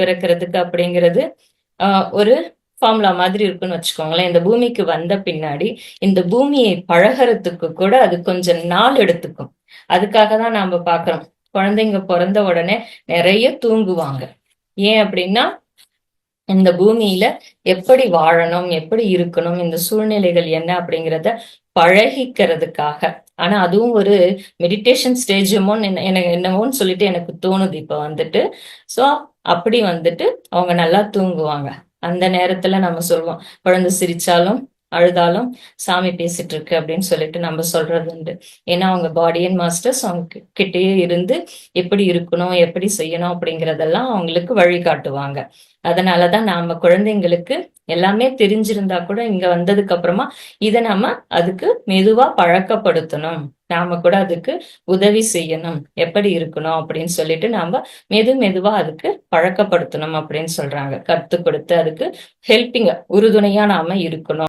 பிறக்கிறதுக்கு அப்படிங்கிறது ஒரு ஃபார்முலா மாதிரி இருக்குன்னு வச்சுக்கோங்களேன். இந்த பூமிக்கு வந்த பின்னாடி இந்த பூமியை பழகிறதுக்கு கூட அது கொஞ்சம் நாள் எடுத்துக்கும். அதுக்காக தான் நாம பாக்குறோம். குழந்தைங்க பிறந்த உடனே நிறைய தூங்குவாங்க. ஏன் அப்படின்னா இந்த பூமியில எப்படி வாழணும் எப்படி இருக்கணும் இந்த சூழ்நிலைகள் என்ன அப்படிங்கிறத பழகிக்கிறதுக்காக. ஆனா அதுவும் ஒரு மெடிடேஷன் ஸ்டேஜுமோன்னு என்ன எனக்கு என்னமோன்னு சொல்லிட்டு எனக்கு தோணுது இப்ப வந்துட்டு. சோ அப்படி வந்துட்டு அவங்க நல்லா தூங்குவாங்க. அந்த நேரத்துல நம்ம சொல்லுவோம் குழந்தை சிரிச்சாலும் அழுதாலும் சாமி பேசிட்டு இருக்கு அப்படின்னு சொல்லிட்டு நம்ம சொல்றது உண்டு. ஏன்னா அவங்க பாடி அண்ட் மாஸ்டர்ஸ் அவங்க கிட்டேயே இருந்து எப்படி இருக்கணும் எப்படி செய்யணும் அப்படிங்கறதெல்லாம் அவங்களுக்கு வழிகாட்டுவாங்க. அதனாலதான் நாம குழந்தைங்களுக்கு எல்லாமே தெரிஞ்சிருந்தா கூட இங்க வந்ததுக்கு அப்புறமா இதை நாம அதுக்கு மெதுவா பழக்கப்படுத்தணும். நாம கூட அதுக்கு உதவி செய்யணும். எப்படி இருக்கணும் அப்படின்னு சொல்லிட்டு நாம மெது மெதுவா அதுக்கு பழக்கப்படுத்தணும் அப்படின்னு சொல்றாங்க. கத்து கொடுத்து அதுக்கு ஹெல்பிங்க உறுதுணையா நாம இருக்கணும்.